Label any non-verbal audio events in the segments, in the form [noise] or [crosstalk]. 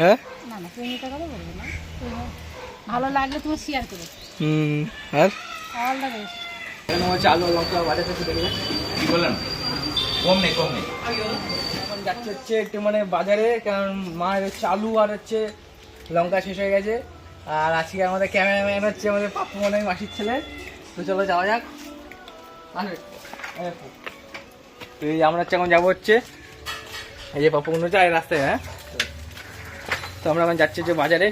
হ্যাঁ? না তুমি ভালো লাগলে তুমি শেয়ার করো। হুম আর? অল দ্য বেস্ট এখানে হচ্ছে আলু লঙ্কা বাজার থেকে দেখবে কি বললেন? কম নেই কম নেই। এখন যাচ্ছে হচ্ছে একটু মানে বাজারে কারণ মায়ের হচ্ছে আলু আর হচ্ছে লঙ্কা শেষ হয়ে গেছে। আর আজকে আমাদের ক্যামেরাম্যান হচ্ছে আমাদের পাপ্পু মনে হয় মাসির ছেলে। তো চলো যাওয়া যাক। আমরা হচ্ছে এখন যাব হচ্ছে এই যে মনে হচ্ছে রাস্তায় হ্যাঁ? তো আমরা এখন যাচ্ছি যে বাজারে।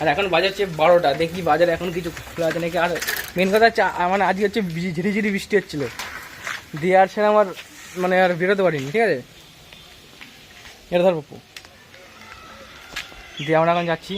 আর এখন বাজার হচ্ছে বারোটা। দেখি বাজারে এখন কিছু খোলা আছে নাকি? আর মেন কথা হচ্ছে মানে আজকে হচ্ছে ঝিরি ঝিরি বৃষ্টি হচ্ছিল। দিয়ে আর সেটা আমার মানে আর বেরোতে পারিনি, ঠিক আছে? এটা ধর পপু। দিয়ে আমরা এখন যাচ্ছি।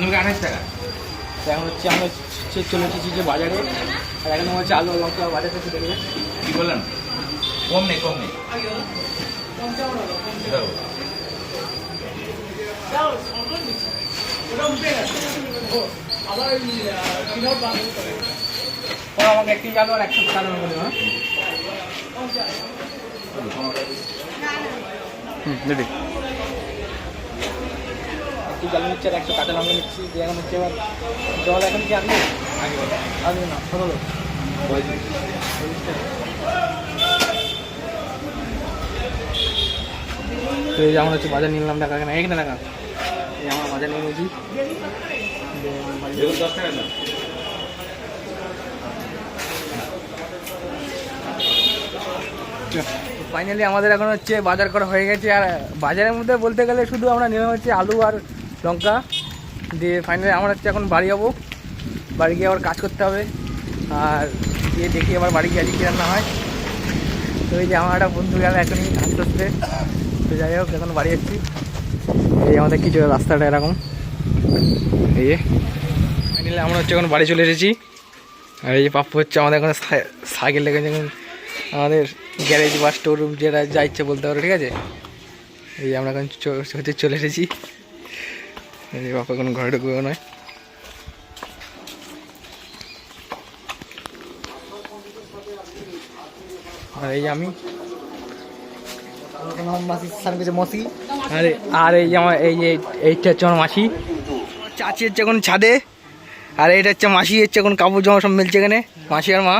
চন্দ্রমুখী আঠাশ টাকা। তো এখন হচ্ছে আমরা চলে এসেছি যে বাজারে। আর এখন হচ্ছে আলু লঙ্কা বাজার থেকে দেখবে কি বললেন? কম নেই কম নেই। আমাকে একটি আলু আর একশো টাকা বলে হ্যাঁ? হুম দিদি একটু জাল নিচ্ছে আর একশো কাঁচা লঙ্কা নিচ্ছি, দিয়ে এখন হচ্ছে এবার জল এখন কি আনবে আনবে না সরলো তো এই যে আমরা হচ্ছে বাজার নিলাম টাকা এখানে এখানে টাকা এই আমার বাজার নিয়ে নিয়েছি। ফাইনালি আমাদের এখন হচ্ছে বাজার করা হয়ে গেছে, আর বাজারের মধ্যে বলতে গেলে শুধু আমরা নিলাম হচ্ছে আলু আর লঙ্কা দিয়ে ফাইনালি আমার হচ্ছে এখন বাড়ি যাব। বাড়ি গিয়ে আবার কাজ করতে হবে। আর গিয়ে দেখি আবার বাড়ি গিয়ে আজকে রান্না হয়। তো এই যে আমার একটা বন্ধু গেল এখনই আস্তে আস্তে তো যাই হোক, এখন বাড়ি যাচ্ছি। এই আমাদের কিছু রাস্তাটা এরকম। এই যে ফাইনালি আমরা হচ্ছে এখন বাড়ি চলে এসেছি। আর এই যে পাপ্পু হচ্ছে আমাদের এখন সাই- সাইকেল লেগে যখন আমাদের গ্যারেজ বা স্টোর রুম যেটা যা ইচ্ছে বলতে পারো, ঠিক আছে? এই আমরা এখন হচ্ছে চলে এসেছি। এই বাপা কোনো ঘরে ঢুকবে নয়। আর এই আমি। আর এই আমার, এই যে এইটা হচ্ছে আমার মাসি। চাচি হচ্ছে এখন ছাদে। আর এইটা হচ্ছে মাসি হচ্ছে এখন কাপড় জামা সব মিলছে এখানে, মাসি আর মা।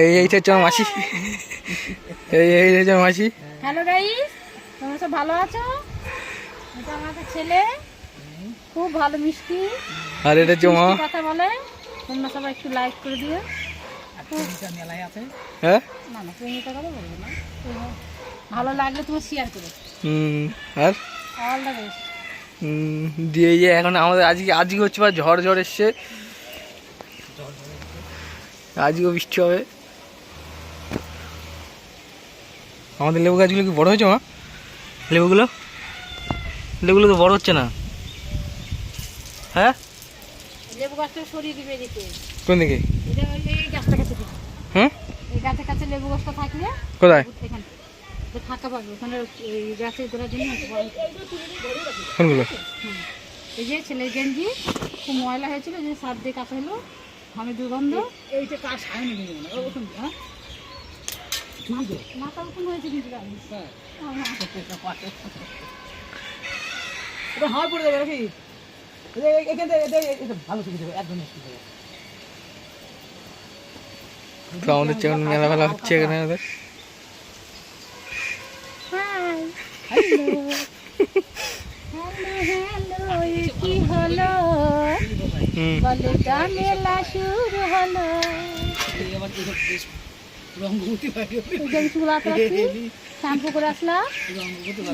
এই এইটা হচ্ছে আমার মাসি। এই এই হচ্ছে মাসি। হ্যালো গাইস, তোমরা সব ভালো আছো? ছেলে। খুব ভালো মিষ্টি। আর এটা জমা? কথা বলে। তোমরা সবাই একটু লাইক করে দিও। হ্যাঁ? না না প্রেমিকা কথা বলব না। ভালো লাগলে তুমি শেয়ার করো। হুম আর? অল দ্য বেস্ট হুম, দিয়ে এই যে এখন আমাদের আজকে আজকে হচ্ছে বা ঝড় ঝড় এসছে। আজকেও বৃষ্টি হবে। আমাদের লেবু গাছগুলো কি বড় হয়েছে মা? লেবুগুলো? লেবুগুলো তো বড় হচ্ছে না। হ্যাঁ? লেবু গাছটা সরিয়ে দিবে এদিকে। কোন দিকে? এটা এই গাছটা কাছে দিবে। হুম? এই গাছের কাছে লেবু গাছটা থাকলে কোথায়? এখানে তো ফাঁকা পাবে। ওখানে এই গাছের গোড়ার জন্য কোনগুলো? এই যে ছেলের গেঞ্জি খুব ময়লা হয়েছিল যে সার দিয়ে কাটা হলো দুর্গন্ধ। এইটা কাজ হয়নি হ্যাঁ? মাথা উঠুন হয়েছে কিন্তু হ্যাঁ, পড়ে যাবে নাকি? এখান থেকে ভালো একদম হচ্ছে? এখানে কি হলো বলে মেলা শুরু হলো। শ্যাম্পু করে আসলাম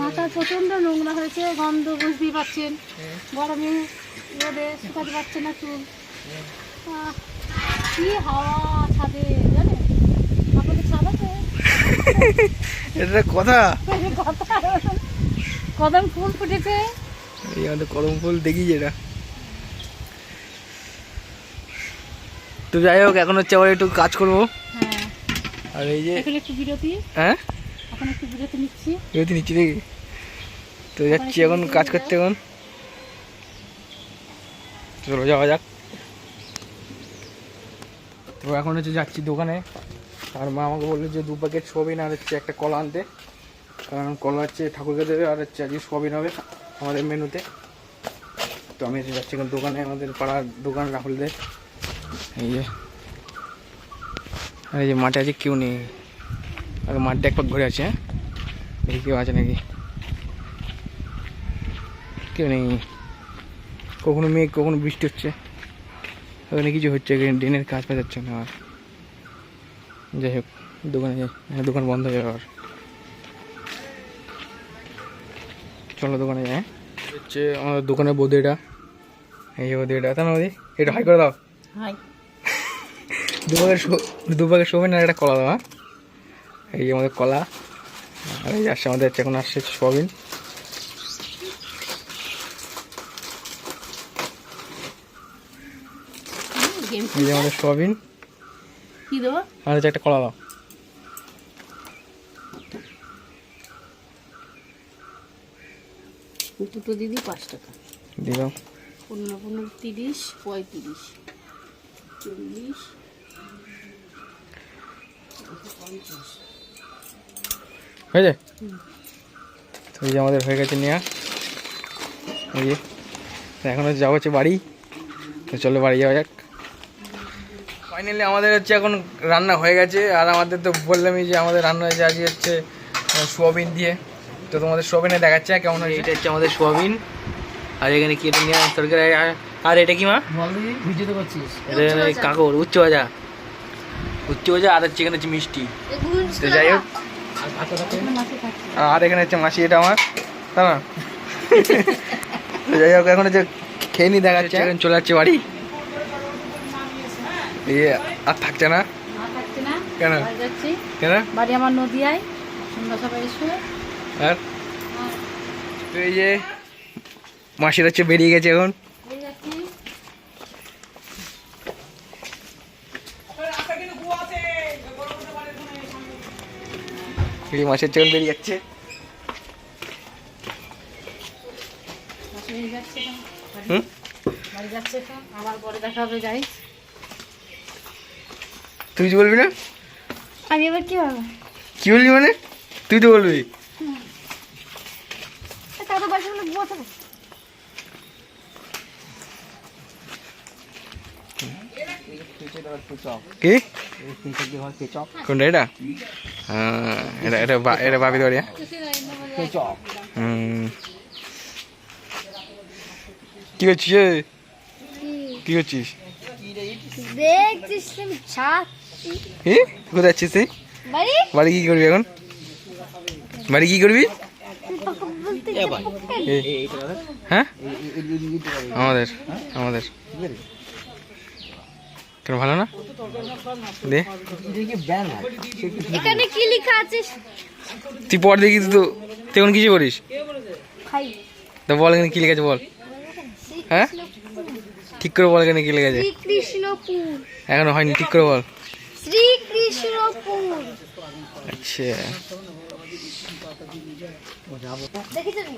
মাথা প্রচণ্ড নোংরা হয়েছে গন্ধ বুঝতেই পারছেন। গরমে রোদে শুকাতে পারছে না চুল। কি হাওয়া ছাদে জানেন? আপনাদের ছাদ আছে এটা কথা? কথা। কদম ফুল ফুটেছে। এই আমাদের করম ফুল দেখি যেটা তো যাই হোক এখন হচ্ছে আবার একটু কাজ করব। হ্যাঁ। আর এই যে এখন একটু বিরতি। হ্যাঁ? এখন একটু বিরতি নিচ্ছি। এগুলো নিচ্ছি দেখি। তো যাচ্ছি এখন কাজ করতে এখন। চলো যাওয়া যাক। তো এখন হচ্ছে যাচ্ছি দোকানে। আর মা আমাকে বলল যে দু প্যাকেট সোয়াবিন আর হচ্ছে একটা কলা আনতে। কারণ কলা হচ্ছে ঠাকুরকে দেবে আর হচ্ছে আজকে সোয়াবিন হবে আমাদের মেনুতে। তো আমি যাচ্ছি এখন দোকানে আমাদের পাড়ার দোকান রাহুলদের। এই যে। আর এই যে মাঠে আছে কেউ নেই। আগে মাঠটা একবার ঘুরে আছে হ্যাঁ? দেখি কেউ আছে নাকি? কেউ নেই। কখনো মেঘ কখনো বৃষ্টি হচ্ছে। ওখানে কিছু হচ্ছে ড্রেনের কাজ পাওয়া যাচ্ছে না আর। যাই হোক দোকানে যাই হ্যাঁ, দোকান বন্ধ হয়ে যাবে আর চলো দোকানে যাই হ্যাঁ? হচ্ছে আমাদের দোকানের বৌদি এটা। এই এটা। তা না বৌদি এটা হাই করে দাও। হাই দু প্যাকেট শো- দু প্যাকেট সোবিন আর একটা কলা দাও হ্যাঁ? এই আমাদের কলা আর এই আসছে আমাদের এখন আসছে এই যে আমাদের দেবো আর হচ্ছে একটা কলা দাও। দুটো দিদি পাঁচ টাকা। দিলাম পনেরো পনেরো তিরিশ পঁয়ত্রিশ চল্লিশ হয়েছে? তো এই যে আমাদের হয়ে গেছে নেওয়া এই যে এখন হচ্ছে যাব হচ্ছে বাড়ি। তো চলো বাড়ি যাওয়া যাক। ফাইনালি আমাদের হচ্ছে এখন রান্না হয়ে গেছে। আর আমাদের তো বললামই যে আমাদের রান্না হয়েছে আজকে হচ্ছে সোয়াবিন দিয়ে। তো তোমাদের সোয়াবিনে দেখাচ্ছে কেমন হয়েছে? এটা হচ্ছে আমাদের সোয়াবিন। আর এখানে কি এটা নিয়ে তরকারি আর- আর এটা কি মা? ভিডিওতে করছিস এটা কাকর উচ্চ ভাজা। উচ্চ ভাজা আর হচ্ছে এখানে হচ্ছে মিষ্টি। তো যাই হোক। আর এখানে হচ্ছে মাসি এটা আমার তাই না? তো যাই হোক এখন হচ্ছে খেয়ে নি দেখাচ্ছে। এখন চলে যাচ্ছে বাড়ি। এই আর থাকছে না। কেন? কেন? বাড়ি আমার নদিয়ায় সন্ধ্যা সবাই এসে। আর? তো এই যে মাসির হচ্ছে বেরিয়ে গেছে এখন। এই মাসের যখন বেরিয়ে যাচ্ছে। মাসি বেরিয়ে যাচ্ছে এখন। বাড়ি- হুম? বাড়ি যাচ্ছে এখন আবার পরে দেখা হবে যাই তুই কিছু বলবি না? আমি এবার কি হবে কি বলবি মানে? তুই তো বলবি। কি? কোনটা এটা? এটা এটা এটা ভাবি দড়িয়া হুম কি করছিস? কি করছিস কোথায় যাচ্ছিস তুই বাড়ি কি করবি এখন বাড়ি কি করবি। হ্যাঁ আমাদের আমাদের কেন ভালো না? দে। এখানে কি লেখা আছে? তুই পর দেখি তো তুই এখন কিছু করিস তো বল এখানে কি লিখেছে বল। হ্যাঁ? ঠিক করে বল এখানে কি লিখেছে শ্রীকৃষ্ণপুর। এখনও হয়নি ঠিক করে বল। শ্রীকৃষ্ণপুর। আচ্ছা। দেখেছেন?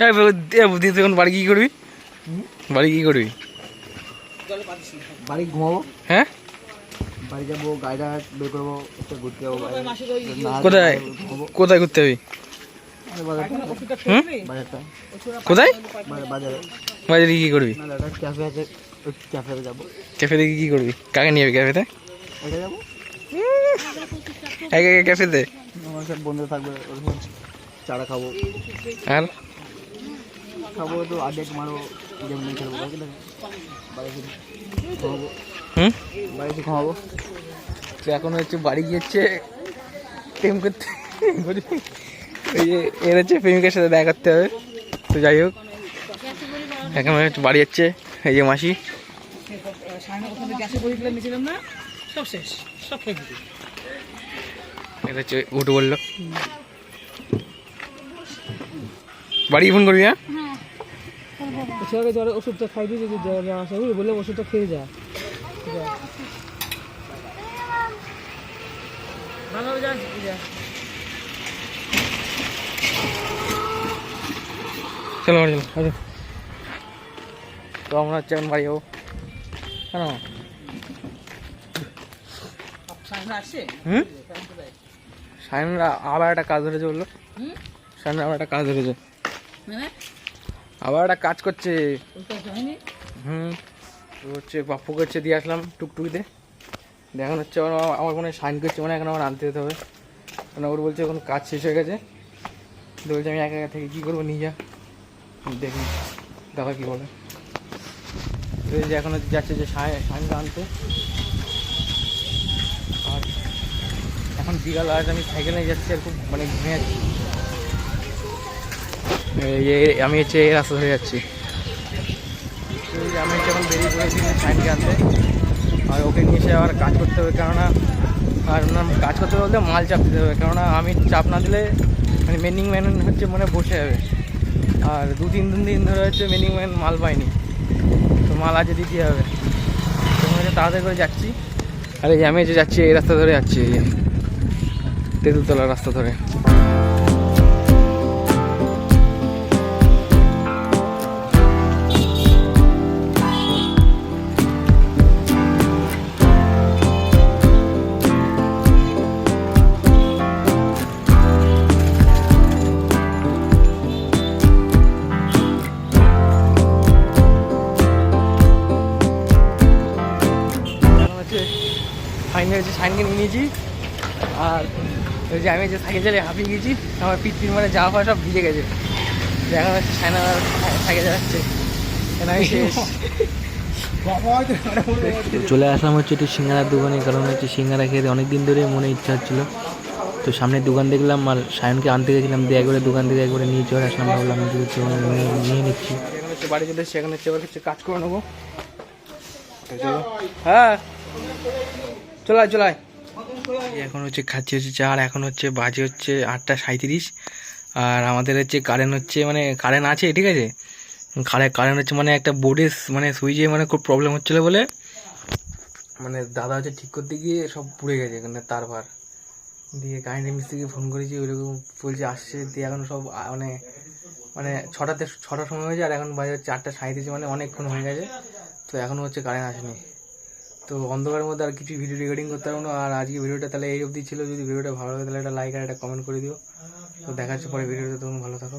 এই বউ- [laughs] এ বুদ্ধি তুই এখন বাড়ি কি করবি? বাড়ি কি করবি? বাড়ি ঘুমাবো? হ্যাঁ? বাড়ি যাব গাড়িটা বের করব একটু ঘুরতে যাব কোথায়? কোথায় ঘুরতে যাবি আরে বাজারটা হুম বাজারটা কোথায়? বাজার- কি করবি? ক্যাফেতে যাব। ক্যাফেতে কি করবি? কাকে নিয়ে যাবি ক্যাফেতে একে একে ক্যাফেতে আমার সব বন্ধু থাকবে চারা খাব। আর? খাব আড্ডা মারবো যেমন খেলব হুম? বাড়ি এসে ঘুমাবো। তো এখন হচ্ছে বাড়ি গিয়েছে প্রেম করতে ওই যে এর হচ্ছে প্রেমিকের সাথে দেখা করতে হবে। তো যাই হোক, এখন হচ্ছে বাড়ি যাচ্ছে, এই যে মাসি। এটা উঠে বলল। বাড়ি ফোন করবি হ্যাঁ? ওষুধটা খাই দিয়ে যদি আসে বুঝলি বললে ওষুধটা খেয়ে যা যা। ভালো হবে যা চলো বাড়ি চলো। তো আমরা হচ্ছে এখন বাড়ি যাব কেন? হুম? সায়নরা আবার একটা কাজ ধরেছে বলল? সায়নরা আবার একটা কাজ ধরেছে। মানে? আবার একটা কাজ করছে। হুম। তো হচ্ছে পাপ্পু করছে দিয়ে আসলাম টুকটুকিতে। দেখুন হচ্ছে আমার আমার কোনো সাইন করছে মানে এখন আমার আনতে যেতে হবে। কারণ ওর বলছে এখন কাজ শেষ হয়ে গেছে। বলছে আমি একা একা থেকে কী করব নিয়ে যা। দেখি দাদা কী বলে? যে এখন যাচ্ছে যে সাইনটা আনতে। আর এখন বিকাল আজ আমি সাইকেল যাচ্ছি আর খুব মানে ঘুমিয়ে যাচ্ছি আমি হচ্ছে এই রাস্তা ধরে যাচ্ছি। আমি যখন বেরিয়ে পড়েছি সাইনকে আনতে, আর ওকে নিয়ে এসে আবার কাজ করতে হবে, কেননা আর ওনার কাজ করতে বলতে মাল চাপ দিতে হবে, কেননা আমি চাপ না দিলে মানে মেনিং ম্যান হচ্ছে মনে বসে যাবে। আর দু তিন দিন দিন ধরে হচ্ছে মিনিমাম মাল পাইনি। তো মাল আছে দিতে হবে। তো হচ্ছে তাড়াতাড়ি করে যাচ্ছি। আরে আমি যে যাচ্ছি, এই রাস্তা ধরে যাচ্ছি। তেঁতুলতলা রাস্তা ধরে। ফাইনাল হচ্ছে সাইনকে নিয়ে নিয়েছি। আর ওই যে আমি যে সাইকেল চালিয়ে হাঁপিয়ে গেছি আমার পিঠ পিঠ মানে যাওয়া ফাওয়া সব ভিজে গেছে। দেখা যাচ্ছে সাইনা সাইকেল চালাচ্ছে। আমি শেষ। চলে আসলাম হচ্ছে একটু সিঙ্গারার দোকানে কারণ হচ্ছে সিঙ্গারা খেতে অনেক দিন ধরে মনে ইচ্ছা হচ্ছিল। তো সামনে দোকান দেখলাম আর সায়নকে আনতে গেছিলাম দিয়ে একবারে দোকান থেকে একবারে নিয়ে চলে আসলাম। ভাবলাম যে হচ্ছে নিয়ে- নিচ্ছি। বাড়ি চলে এসেছি এখন হচ্ছে এবার হচ্ছে কাজ করে নেব। হ্যাঁ। চলাই চলাই। এখন হচ্ছে খাচ্ছি হচ্ছে চা আর এখন হচ্ছে বাজে হচ্ছে আটটা সাঁত্রিশ আর আমাদের হচ্ছে কারেন্ট হচ্ছে মানে কারেন্ট আছে, ঠিক আছে? কারেন্ট হচ্ছে মানে একটা বোর্ডের মানে সুইচে মানে খুব প্রবলেম হচ্ছিল বলে। মানে দাদা হচ্ছে ঠিক করতে গিয়ে সব পুড়ে গেছে এখানে তার ভার। দিয়ে কারেন্টের মিস্ত্রিকে ফোন করেছি, ওইরকম বলছে আসছে, দিয়ে এখন সব মানে মানে ছটাতে, ছটার সময় হয়েছে, আর এখন বাজে হচ্ছে আটটা সাঁত্রিশ মানে অনেকক্ষণ হয়ে গেছে। তো এখনও হচ্ছে কারেন্ট আসেনি। তো অন্ধকারের মধ্যে আর কিছু ভিডিও রেকর্ডিং করতে পারব না। আর আজকে ভিডিওটা তাহলে এই অবধি ছিল। যদি ভিডিওটা ভালো লাগে, তাহলে একটা লাইক আর একটা কমেন্ট করে দিও। তো দেখা হচ্ছে পরে ভিডিওটা তখন ভালো থাকো।